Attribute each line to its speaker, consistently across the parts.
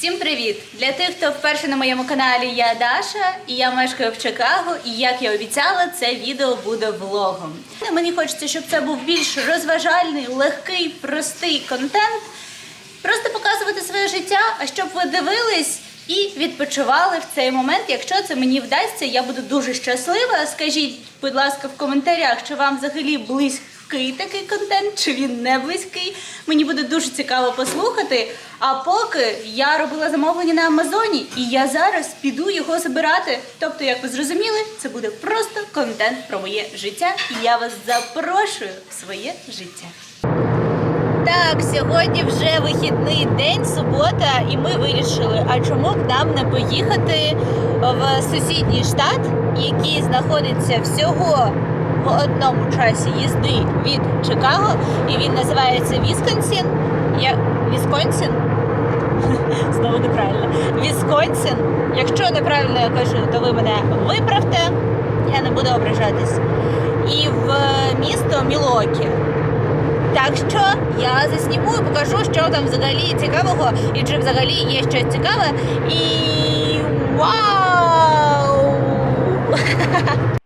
Speaker 1: Всім привіт! Для тих, хто вперше на моєму каналі, я Даша, і я мешкаю в Чикаго. І як я обіцяла, це відео буде влогом. Мені хочеться, щоб це був більш розважальний, легкий, простий контент. Просто показувати своє життя, а щоб ви дивились і відпочивали в цей момент. Якщо це мені вдасться, я буду дуже щаслива. Скажіть, будь ласка, в коментарях, чи вам взагалі близький такий контент, чи він не близький. Мені буде дуже цікаво послухати. А поки я робила замовлення на Амазоні, і я зараз піду його забирати. Тобто, як ви зрозуміли, це буде просто контент про моє життя, і я вас запрошую в своє життя. Так, сьогодні вже вихідний день, субота, і ми вирішили, а чому б нам не поїхати в сусідній штат, який знаходиться всього в одному часі їзди від Чикаго, і він називається Вісконсін. Я... Вісконсін? Знову неправильно. Вісконсін. Якщо неправильно я кажу, то ви мене виправте, я не буду ображатись. І в місто Мілокі. Так що я засніму і покажу, що там взагалі цікавого, і чи взагалі є щось цікаве. І вау!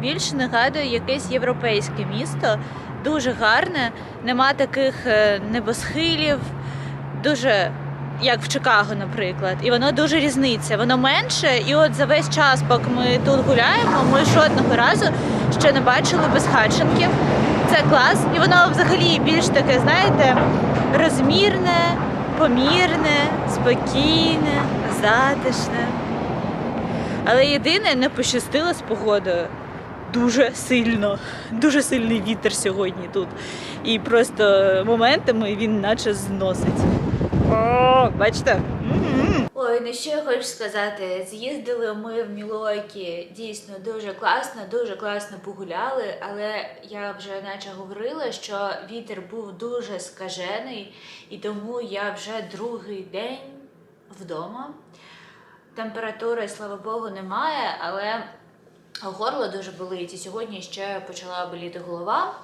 Speaker 1: більше нагадує якесь європейське місто. Дуже гарне, нема таких е, небосхилів, дуже як в Чикаго, наприклад. І воно дуже різниця. Воно менше, і от за весь час, поки ми тут гуляємо, ми жодного разу ще не бачили безхатченків. Це клас, і воно взагалі більш таке, знаєте, розмірне, помірне, спокійне, затишне. Але єдине не пощастило з погодою. Дуже сильно, дуже сильний вітер сьогодні тут. І просто моментами він наче зносить. О, бачите? Ой, ну що я хочу сказати? З'їздили ми в Мілуокі дійсно дуже класно, дуже класно погуляли, але я вже наче говорила, що вітер був дуже скажений, і тому я вже другий день вдома. Температури, слава Богу, немає, але горло дуже болить. І сьогодні ще почала боліти голова.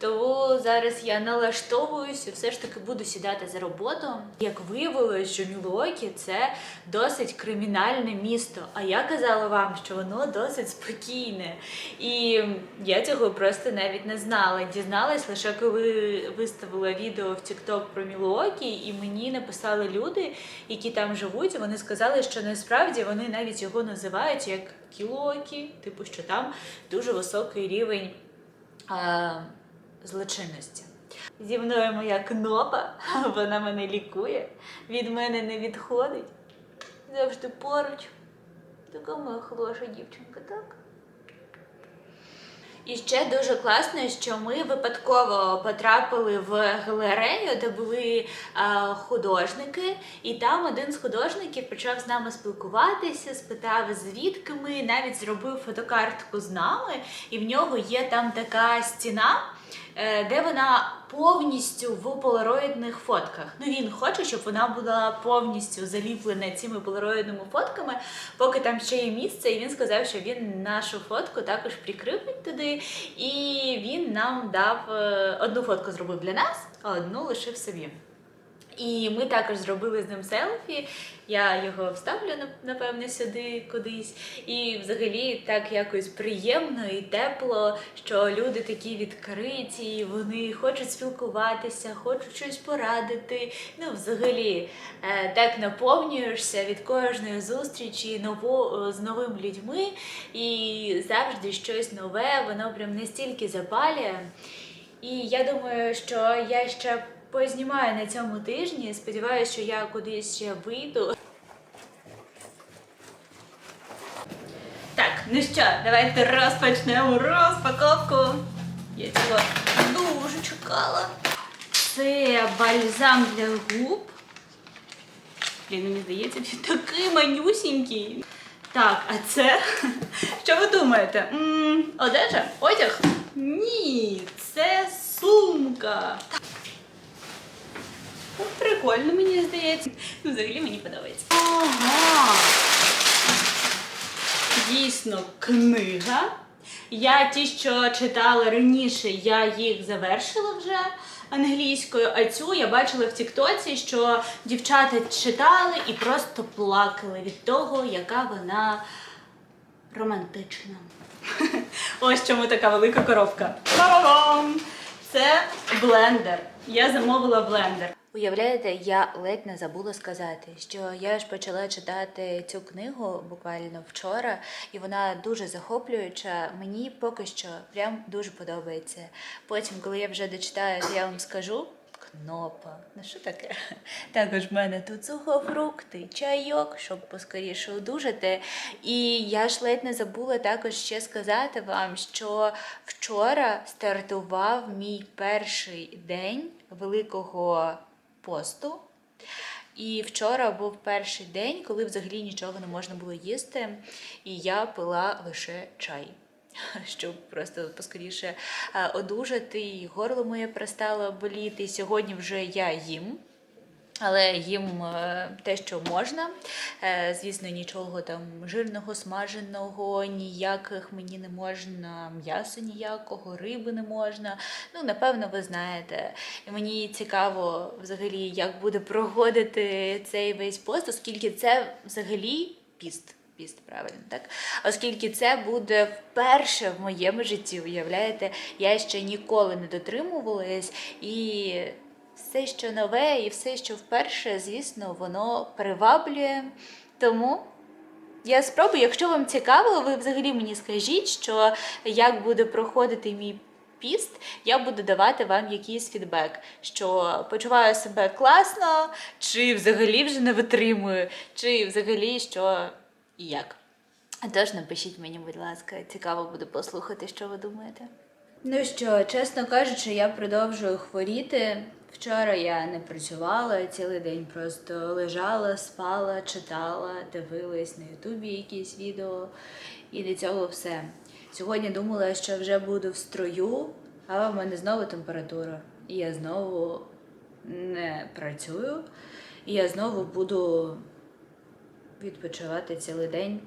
Speaker 1: Тому зараз я налаштовуюся, все ж таки буду сідати за роботу. Як виявилось, що Мілуокі це досить кримінальне місто. А я казала вам, що воно досить спокійне. І я цього просто навіть не знала. Дізналась лише коли виставила відео в TikTok про Мілуокі, і мені написали люди, які там живуть. Вони сказали, що насправді вони навіть його називають як Кілокі, типу, що там дуже високий рівень. Злочинності. Зі мною моя кнопа, вона мене лікує, від мене не відходить. Завжди поруч. Така моя хороша дівчинка, так? І ще дуже класно, що ми випадково потрапили в галерею, де були а, художники, і там один з художників почав з нами спілкуватися, спитав, звідки ми, навіть зробив фотокартку з нами, і в нього є там така стіна. Е, Де вона повністю в полароїдних фотках. Ну він хоче, щоб вона була повністю заліплена цими полароїдними фотками, поки там ще є місце, і він сказав, що він нашу фотку також прикріпить туди. І він нам дав е, одну фотку зробив для нас, а одну лишив собі. І ми також зробили з ним селфі. Я його вставлю напевне сюди кудись. І взагалі так якось приємно і тепло, що люди такі відкриті, вони хочуть спілкуватися, хочуть щось порадити. Ну, взагалі, е, так наповнюєшся від кожної зустрічі ново, з новими людьми, і завжди щось нове, воно прям настільки запалює. І я думаю, що я ще познімаю на цьому тижні. Сподіваюся, що я кудись ще вийду. Так, ну що, давайте розпочнемо розпаковку. Я цього дуже чекала. Це бальзам для губ. Блін, мені здається, він такий манюсінький. Так, а це? Що ви думаєте? М -м, одежа? Одяг? Ні, це сумка. Прикольно, мені здається. Ну, Взагалі мені подобається. Ага. Дійсно, книга. Я ті, що читала раніше, я їх завершила вже англійською, а цю я бачила в Тіктоці, що дівчата читали і просто плакали від того, яка вона романтична. Ось чому така велика коробка. Це блендер. Я замовила блендер. Уявляєте, я ледь не забула сказати, що я ж почала читати цю книгу буквально вчора, і вона дуже захоплююча. Мені поки що прям дуже подобається. Потім, коли я вже дочитаю, я вам скажу. Кнопа, ну що таке? Також в мене тут сухофрукти, чайок, щоб поскоріше одужати. І я ж ледь не забула також ще сказати вам, що вчора стартував мій перший день Великого посту. І вчора був перший день, коли взагалі нічого не можна було їсти, і я пила лише чай. Щоб просто поскоріше е, одужати, і горло моє перестало боліти. Сьогодні вже я їм. Але їм е, те, що можна. Е, Звісно, нічого там жирного, смаженого, ніяких мені не можна, м'яса ніякого, риби не можна. Ну, напевно, ви знаєте. І мені цікаво взагалі, як буде проходити цей весь пост, оскільки це взагалі піст. Піст, правильно, так? Оскільки це буде вперше в моєму житті, уявляєте, я ще ніколи не дотримувалась і все, що нове, і все, що вперше, звісно, воно приваблює. Тому я спробую, якщо вам цікаво, ви взагалі мені скажіть, що як буде проходити мій піст, я буду давати вам якийсь фідбек, що почуваю себе класно, чи взагалі вже не витримую, чи взагалі що і як. Тож напишіть мені, будь ласка, цікаво буде послухати, що ви думаєте. Ну що, чесно кажучи, я продовжую хворіти. Вчора я не працювала, цілий день просто лежала, спала, читала, дивилась на Ютубі якісь відео і до цього все. Сьогодні думала, що вже буду в строю, але в мене знову температура. І я знову не працюю, і я знову буду відпочивати цілий день.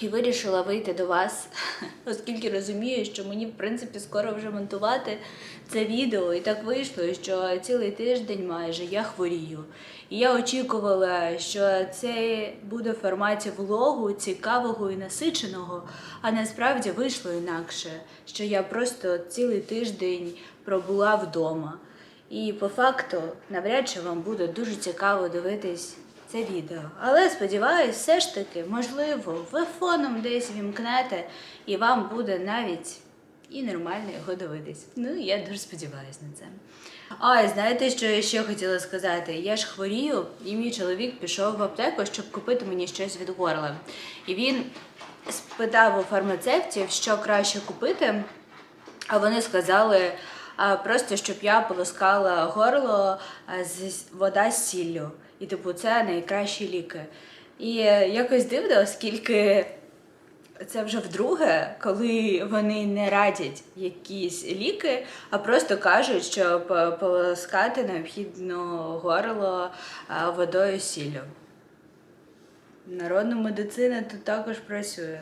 Speaker 1: І вирішила вийти до вас, оскільки розумію, що мені, в принципі, скоро вже монтувати це відео. І так вийшло, що цілий тиждень майже я хворію. І я очікувала, що це буде в форматі влогу, цікавого і насиченого, а насправді вийшло інакше, що я просто цілий тиждень пробула вдома. І по факту навряд чи вам буде дуже цікаво дивитись це відео. Але сподіваюсь, все ж таки, можливо, ви фоном десь вімкнете, і вам буде навіть і нормально його дивитись. Ну, я дуже сподіваюся на це. А, знаєте, що я ще хотіла сказати? Я ж хворію, і мій чоловік пішов в аптеку, щоб купити мені щось від горла. І він спитав у фармацевтів, що краще купити. А вони сказали просто, щоб я полоскала горло з вода з сіллю. І типу, це найкращі ліки. І е, якось дивно, оскільки це вже вдруге, коли вони не радять якісь ліки, а просто кажуть, що по- полоскати необхідно горло водою сіллю. Народна медицина тут також працює.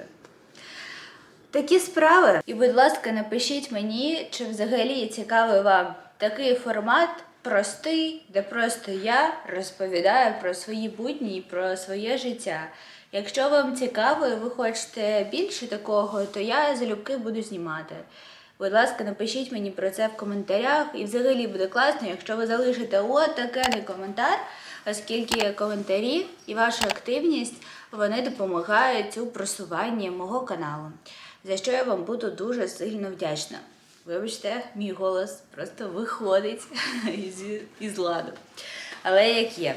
Speaker 1: Такі справи. І, будь ласка, напишіть мені, чи взагалі цікавий вам такий формат простий, де просто я розповідаю про свої будні і про своє життя. Якщо вам цікаво і ви хочете більше такого, то я залюбки буду знімати. Будь ласка, напишіть мені про це в коментарях. І взагалі буде класно, якщо ви залишите от такий коментар, оскільки коментарі і ваша активність вони допомагають у просуванні мого каналу, за що я вам буду дуже сильно вдячна. Вибачте, мій голос просто виходить із, із ладу. Але як є.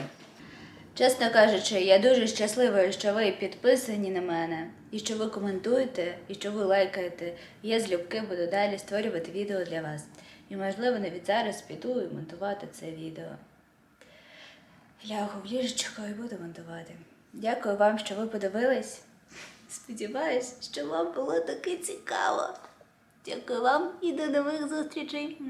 Speaker 1: Чесно кажучи, я дуже щаслива, що ви підписані на мене, і що ви коментуєте, і що ви лайкаєте. Я з любки буду далі створювати відео для вас. І, можливо, навіть зараз піду і монтувати це відео. Лягу в ліжечко і буду монтувати. Дякую вам, що ви подивились. Сподіваюсь, що вам було таке цікаво. Дякую вам і до нових зустрічей.